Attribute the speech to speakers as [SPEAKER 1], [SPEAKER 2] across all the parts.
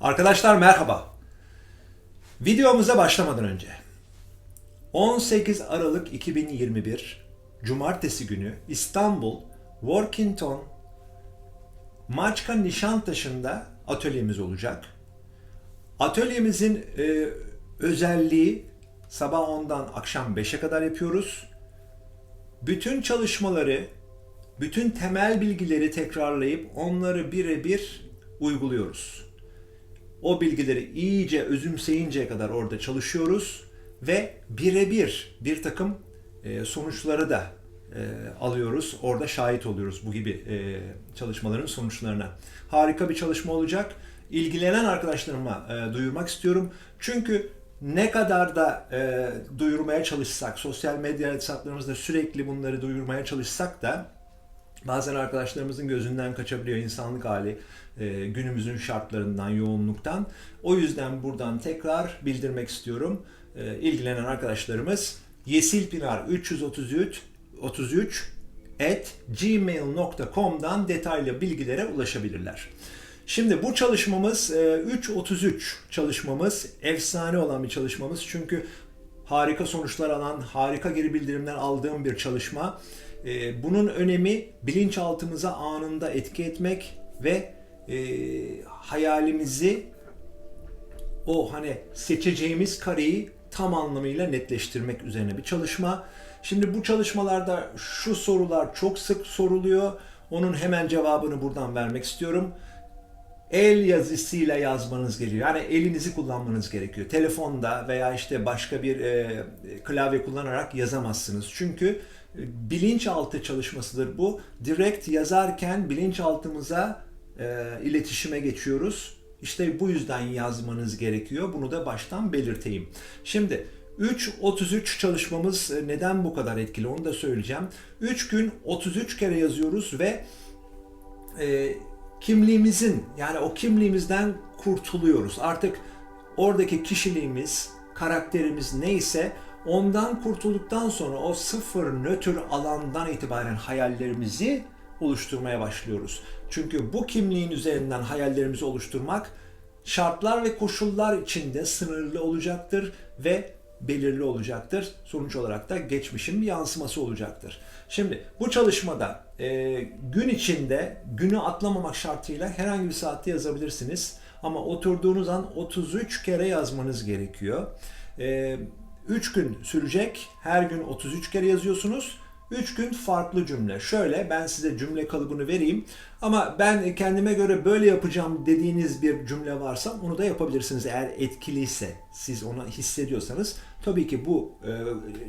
[SPEAKER 1] Arkadaşlar merhaba. Videomuza başlamadan önce 18 Aralık 2021 Cumartesi günü İstanbul Workington Maçka Nişantaşı'nda atölyemiz olacak. Atölyemizin e, özelliği sabah 10'dan akşam 5'e kadar yapıyoruz. Bütün çalışmaları, bütün temel bilgileri tekrarlayıp onları birebir uyguluyoruz. O bilgileri iyice özümseyinceye kadar orada çalışıyoruz ve birebir bir takım e, sonuçları da e, alıyoruz. Orada şahit oluyoruz bu gibi e, çalışmaların sonuçlarına. Harika bir çalışma olacak. İlgilenen arkadaşlarıma duyurmak istiyorum. Çünkü ne kadar da duyurmaya çalışsak, sosyal medya hesaplarımızda sürekli bunları duyurmaya çalışsak da bazen arkadaşlarımızın gözünden kaçabiliyor insanlık hali e, günümüzün şartlarından, yoğunluktan. O yüzden buradan tekrar bildirmek istiyorum. E, ilgilenen arkadaşlarımız yesilpinar 333 33 at gmail.com'dan detaylı bilgilere ulaşabilirler. Şimdi bu çalışmamız e, 3.33 çalışmamız efsane olan bir çalışmamız çünkü harika sonuçlar alan, harika geri bildirimler aldığım bir çalışma. E, Bunun önemi bilinçaltımıza anında etki etmek ve e, hayalimizi o hani seçeceğimiz kareyi tam anlamıyla netleştirmek üzerine bir çalışma. Şimdi bu çalışmalarda şu sorular çok sık soruluyor. Onun hemen cevabını buradan vermek istiyorum. El yazısıyla yazmanız gerekiyor. Yani elinizi kullanmanız gerekiyor. Telefonda veya işte başka bir e, klavye kullanarak yazamazsınız. Çünkü bilinçaltı çalışmasıdır bu. Direkt yazarken bilinçaltımıza e, iletişime geçiyoruz. İşte bu yüzden yazmanız gerekiyor. Bunu da baştan belirteyim. Şimdi 3.33 çalışmamız e, neden bu kadar etkili onu da söyleyeceğim. 3 gün 33 kere yazıyoruz ve e, kimliğimizin yani o kimliğimizden kurtuluyoruz. Artık oradaki kişiliğimiz, karakterimiz neyse ondan kurtulduktan sonra o sıfır nötr alandan itibaren hayallerimizi oluşturmaya başlıyoruz. Çünkü bu kimliğin üzerinden hayallerimizi oluşturmak şartlar ve koşullar içinde sınırlı olacaktır ve belirli olacaktır. Sonuç olarak da geçmişin bir yansıması olacaktır. Şimdi bu çalışmada e, gün içinde günü atlamamak şartıyla herhangi bir saatte yazabilirsiniz. Ama oturduğunuz an 33 kere yazmanız gerekiyor. E, 3 gün sürecek. Her gün 33 kere yazıyorsunuz. 3 gün farklı cümle. Şöyle ben size cümle kalıbını vereyim. Ama ben kendime göre böyle yapacağım dediğiniz bir cümle varsa onu da yapabilirsiniz eğer etkiliyse. Siz onu hissediyorsanız tabii ki bu e,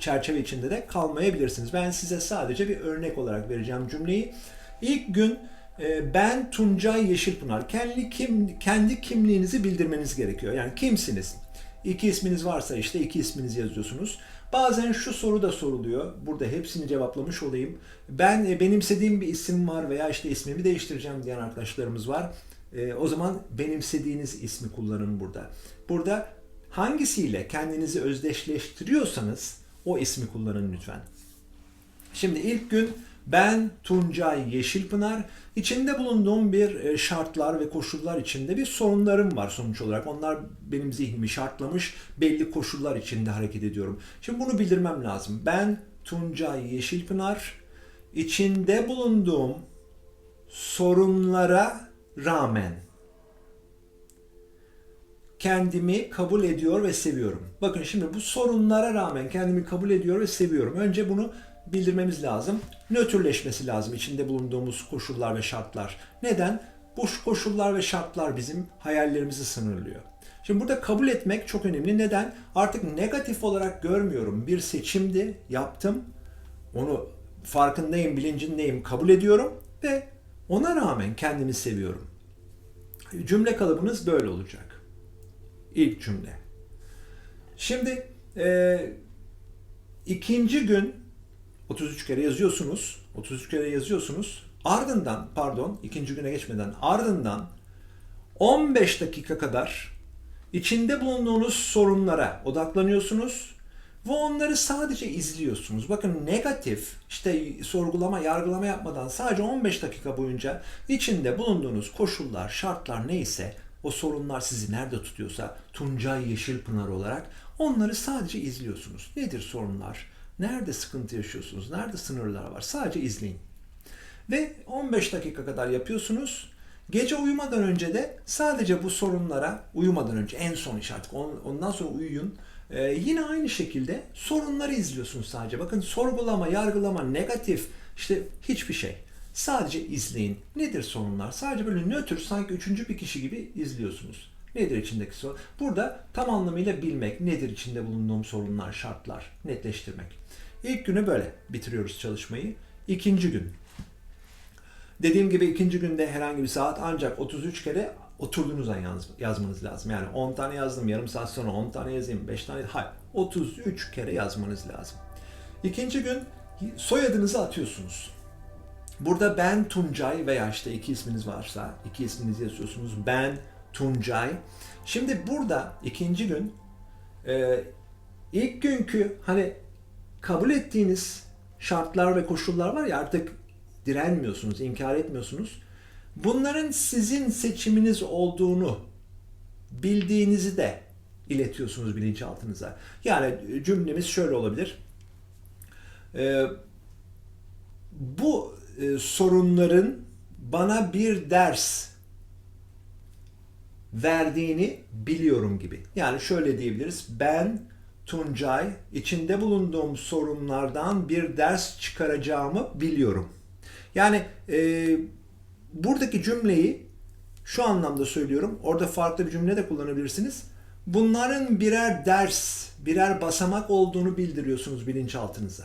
[SPEAKER 1] çerçeve içinde de kalmayabilirsiniz. Ben size sadece bir örnek olarak vereceğim cümleyi. İlk gün e, ben Tuncay Yeşilpınar. Kendi, kim, kendi kimliğinizi bildirmeniz gerekiyor. Yani kimsiniz? İki isminiz varsa işte iki isminizi yazıyorsunuz. Bazen şu soru da soruluyor. Burada hepsini cevaplamış olayım. Ben e, benimsediğim bir isim var veya işte ismimi değiştireceğim diyen arkadaşlarımız var. E, o zaman benimsediğiniz ismi kullanın burada. Burada hangisiyle kendinizi özdeşleştiriyorsanız o ismi kullanın lütfen. Şimdi ilk gün ben Tuncay Yeşilpınar. İçinde bulunduğum bir e, şartlar ve koşullar içinde bir sorunlarım var sonuç olarak. Onlar benim zihnimi şartlamış. Belli koşullar içinde hareket ediyorum. Şimdi bunu bildirmem lazım. Ben Tuncay Yeşilpınar içinde bulunduğum sorunlara rağmen kendimi kabul ediyor ve seviyorum. Bakın şimdi bu sorunlara rağmen kendimi kabul ediyor ve seviyorum. Önce bunu bildirmemiz lazım. Nötrleşmesi lazım içinde bulunduğumuz koşullar ve şartlar. Neden? Bu koşullar ve şartlar bizim hayallerimizi sınırlıyor. Şimdi burada kabul etmek çok önemli. Neden? Artık negatif olarak görmüyorum. Bir seçimdi, yaptım. Onu farkındayım, bilincindeyim, kabul ediyorum ve ona rağmen kendimi seviyorum. Cümle kalıbınız böyle olacak. İlk cümle. Şimdi e, ikinci gün 33 kere yazıyorsunuz. 33 kere yazıyorsunuz. Ardından pardon ikinci güne geçmeden ardından 15 dakika kadar içinde bulunduğunuz sorunlara odaklanıyorsunuz ve onları sadece izliyorsunuz. Bakın negatif işte sorgulama, yargılama yapmadan sadece 15 dakika boyunca içinde bulunduğunuz koşullar, şartlar neyse o sorunlar sizi nerede tutuyorsa Tuncay Yeşilpınar olarak onları sadece izliyorsunuz. Nedir sorunlar? Nerede sıkıntı yaşıyorsunuz? Nerede sınırlar var? Sadece izleyin. Ve 15 dakika kadar yapıyorsunuz. Gece uyumadan önce de sadece bu sorunlara uyumadan önce en son iş artık on- ondan sonra uyuyun. Ee, yine aynı şekilde sorunları izliyorsunuz sadece. Bakın sorgulama, yargılama, negatif işte hiçbir şey. Sadece izleyin. Nedir sorunlar? Sadece böyle nötr sanki üçüncü bir kişi gibi izliyorsunuz. Nedir içindeki sorun? Burada tam anlamıyla bilmek, nedir içinde bulunduğum sorunlar, şartlar, netleştirmek. İlk günü böyle bitiriyoruz çalışmayı. İkinci gün Dediğim gibi ikinci günde herhangi bir saat ancak 33 kere oturduğunuz an yaz, yazmanız lazım. Yani 10 tane yazdım, yarım saat sonra 10 tane yazayım, 5 tane, hayır 33 kere yazmanız lazım. İkinci gün soyadınızı atıyorsunuz. Burada ben Tuncay veya işte iki isminiz varsa iki isminizi yazıyorsunuz. Ben Tuncay. Şimdi burada ikinci gün e, ilk günkü hani kabul ettiğiniz şartlar ve koşullar var ya artık direnmiyorsunuz, inkar etmiyorsunuz. Bunların sizin seçiminiz olduğunu bildiğinizi de iletiyorsunuz bilinçaltınıza. Yani cümlemiz şöyle olabilir. Ee, bu e, sorunların bana bir ders verdiğini biliyorum gibi. Yani şöyle diyebiliriz. Ben Tuncay içinde bulunduğum sorunlardan bir ders çıkaracağımı biliyorum. Yani e, buradaki cümleyi şu anlamda söylüyorum. Orada farklı bir cümle de kullanabilirsiniz. Bunların birer ders, birer basamak olduğunu bildiriyorsunuz bilinçaltınıza.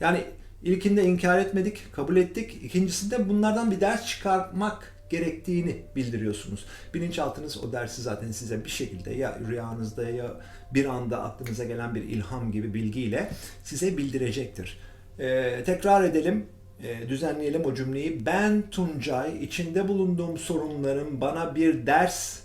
[SPEAKER 1] Yani ilkinde inkar etmedik, kabul ettik. İkincisinde bunlardan bir ders çıkarmak gerektiğini bildiriyorsunuz. Bilinçaltınız o dersi zaten size bir şekilde ya rüyanızda ya bir anda aklınıza gelen bir ilham gibi bilgiyle size bildirecektir. Ee, tekrar edelim, e, düzenleyelim o cümleyi. Ben Tuncay, içinde bulunduğum sorunların bana bir ders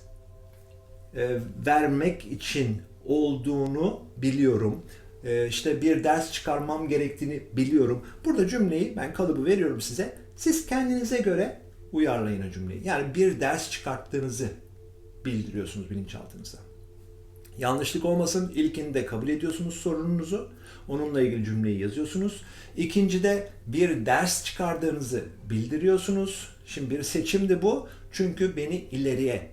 [SPEAKER 1] e, vermek için olduğunu biliyorum. E, işte bir ders çıkarmam gerektiğini biliyorum. Burada cümleyi ben kalıbı veriyorum size. Siz kendinize göre uyarlayın o cümleyi. Yani bir ders çıkarttığınızı bildiriyorsunuz bilinçaltınıza. Yanlışlık olmasın ilkinde kabul ediyorsunuz sorununuzu. Onunla ilgili cümleyi yazıyorsunuz. İkincide bir ders çıkardığınızı bildiriyorsunuz. Şimdi bir seçimdi bu. Çünkü beni ileriye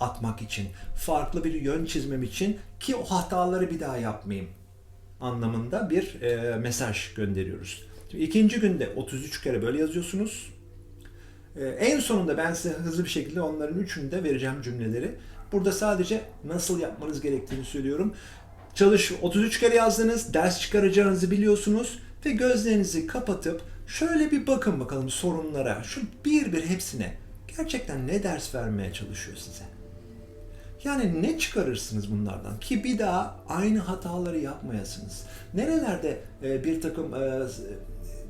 [SPEAKER 1] atmak için, farklı bir yön çizmem için ki o hataları bir daha yapmayayım anlamında bir e, mesaj gönderiyoruz. Şimdi ikinci günde 33 kere böyle yazıyorsunuz. E, en sonunda ben size hızlı bir şekilde onların üçünü de vereceğim cümleleri. Burada sadece nasıl yapmanız gerektiğini söylüyorum. Çalış 33 kere yazdınız, ders çıkaracağınızı biliyorsunuz ve gözlerinizi kapatıp şöyle bir bakın bakalım sorunlara, şu bir bir hepsine. Gerçekten ne ders vermeye çalışıyor size? Yani ne çıkarırsınız bunlardan ki bir daha aynı hataları yapmayasınız. Nerelerde e, bir takım e,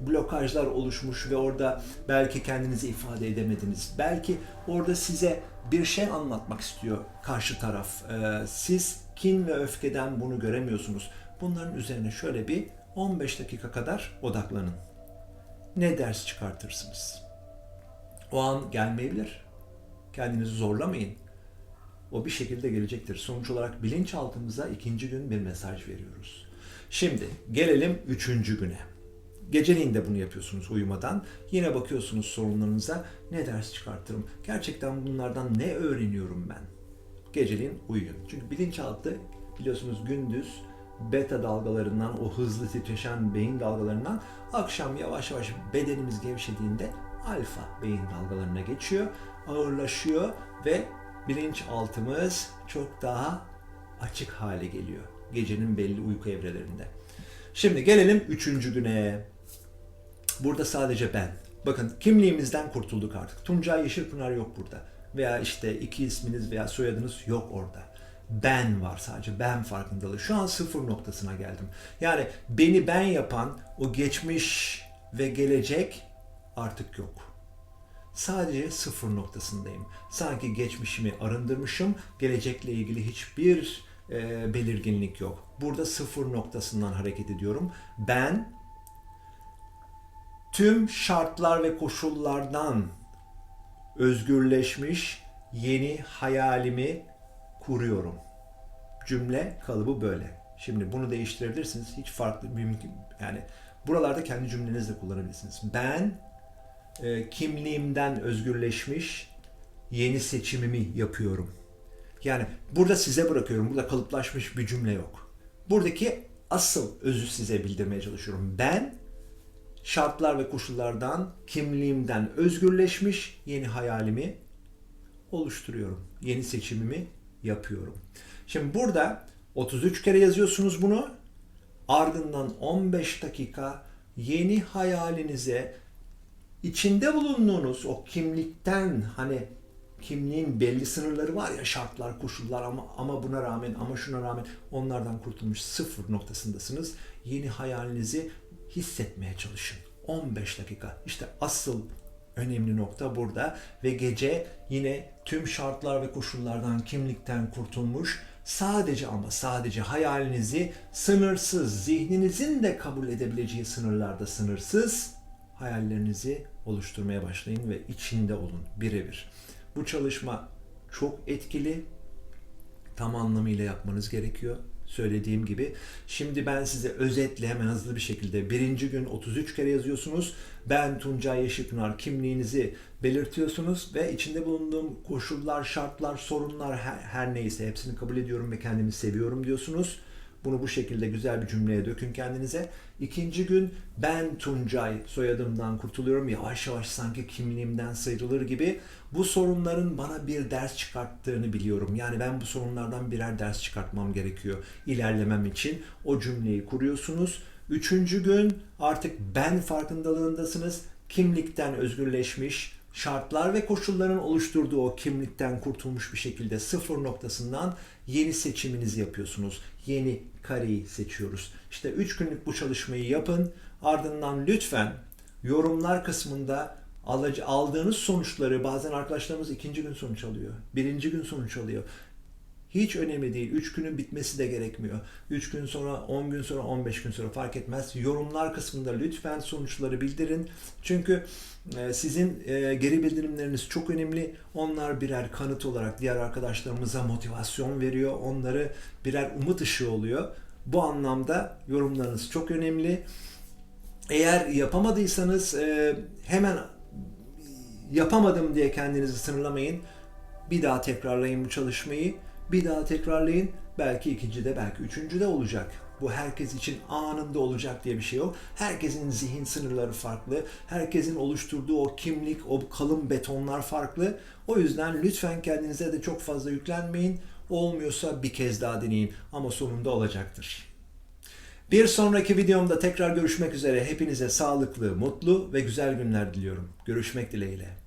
[SPEAKER 1] blokajlar oluşmuş ve orada belki kendinizi ifade edemediniz. Belki orada size bir şey anlatmak istiyor karşı taraf. E, siz kin ve öfkeden bunu göremiyorsunuz. Bunların üzerine şöyle bir 15 dakika kadar odaklanın. Ne ders çıkartırsınız? O an gelmeyebilir. Kendinizi zorlamayın. O bir şekilde gelecektir. Sonuç olarak bilinçaltımıza ikinci gün bir mesaj veriyoruz. Şimdi gelelim üçüncü güne. Geceliğin de bunu yapıyorsunuz uyumadan. Yine bakıyorsunuz sorunlarınıza ne ders çıkartırım? Gerçekten bunlardan ne öğreniyorum ben? Geceliğin uyuyun. Çünkü bilinçaltı biliyorsunuz gündüz beta dalgalarından, o hızlı titreşen beyin dalgalarından akşam yavaş yavaş bedenimiz gevşediğinde alfa beyin dalgalarına geçiyor, ağırlaşıyor ve bilinçaltımız çok daha açık hale geliyor. Gecenin belli uyku evrelerinde. Şimdi gelelim üçüncü güne. Burada sadece ben. Bakın kimliğimizden kurtulduk artık. Tuncay Yeşilpınar yok burada. Veya işte iki isminiz veya soyadınız yok orada. Ben var sadece ben farkındalığı. Şu an sıfır noktasına geldim. Yani beni ben yapan o geçmiş ve gelecek artık yok. Sadece sıfır noktasındayım. Sanki geçmişimi arındırmışım, gelecekle ilgili hiçbir e, belirginlik yok. Burada sıfır noktasından hareket ediyorum. Ben tüm şartlar ve koşullardan özgürleşmiş, yeni hayalimi kuruyorum. Cümle kalıbı böyle. Şimdi bunu değiştirebilirsiniz. Hiç farklı mümkün yani buralarda kendi cümlenizle kullanabilirsiniz. Ben e, kimliğimden özgürleşmiş yeni seçimimi yapıyorum. Yani burada size bırakıyorum. Burada kalıplaşmış bir cümle yok. Buradaki asıl özü size bildirmeye çalışıyorum. Ben şartlar ve koşullardan, kimliğimden özgürleşmiş yeni hayalimi oluşturuyorum. Yeni seçimimi yapıyorum. Şimdi burada 33 kere yazıyorsunuz bunu. Ardından 15 dakika yeni hayalinize içinde bulunduğunuz o kimlikten hani kimliğin belli sınırları var ya şartlar, koşullar ama ama buna rağmen ama şuna rağmen onlardan kurtulmuş sıfır noktasındasınız. Yeni hayalinizi hissetmeye çalışın. 15 dakika. İşte asıl önemli nokta burada ve gece yine tüm şartlar ve koşullardan, kimlikten kurtulmuş sadece ama sadece hayalinizi sınırsız, zihninizin de kabul edebileceği sınırlarda sınırsız hayallerinizi oluşturmaya başlayın ve içinde olun birebir. Bu çalışma çok etkili. Tam anlamıyla yapmanız gerekiyor. Söylediğim gibi. Şimdi ben size özetle hemen hızlı bir şekilde birinci gün 33 kere yazıyorsunuz. Ben Tuncay Yeşilpınar kimliğinizi belirtiyorsunuz ve içinde bulunduğum koşullar, şartlar, sorunlar her, her neyse hepsini kabul ediyorum ve kendimi seviyorum diyorsunuz. Bunu bu şekilde güzel bir cümleye dökün kendinize. İkinci gün ben Tuncay soyadımdan kurtuluyorum. Yavaş yavaş sanki kimliğimden sıyrılır gibi. Bu sorunların bana bir ders çıkarttığını biliyorum. Yani ben bu sorunlardan birer ders çıkartmam gerekiyor ilerlemem için. O cümleyi kuruyorsunuz. Üçüncü gün artık ben farkındalığındasınız. Kimlikten özgürleşmiş, şartlar ve koşulların oluşturduğu o kimlikten kurtulmuş bir şekilde sıfır noktasından yeni seçiminizi yapıyorsunuz. Yeni kareyi seçiyoruz. İşte 3 günlük bu çalışmayı yapın. Ardından lütfen yorumlar kısmında aldığınız sonuçları bazen arkadaşlarımız ikinci gün sonuç alıyor. Birinci gün sonuç alıyor. Hiç önemli değil. 3 günün bitmesi de gerekmiyor. 3 gün sonra, 10 gün sonra, 15 gün sonra fark etmez. Yorumlar kısmında lütfen sonuçları bildirin. Çünkü e, sizin e, geri bildirimleriniz çok önemli. Onlar birer kanıt olarak diğer arkadaşlarımıza motivasyon veriyor. Onları birer umut ışığı oluyor. Bu anlamda yorumlarınız çok önemli. Eğer yapamadıysanız e, hemen yapamadım diye kendinizi sınırlamayın. Bir daha tekrarlayın bu çalışmayı. Bir daha tekrarlayın. Belki ikinci de belki üçüncü de olacak. Bu herkes için anında olacak diye bir şey yok. Herkesin zihin sınırları farklı. Herkesin oluşturduğu o kimlik, o kalın betonlar farklı. O yüzden lütfen kendinize de çok fazla yüklenmeyin. Olmuyorsa bir kez daha deneyin ama sonunda olacaktır. Bir sonraki videomda tekrar görüşmek üzere. Hepinize sağlıklı, mutlu ve güzel günler diliyorum. Görüşmek dileğiyle.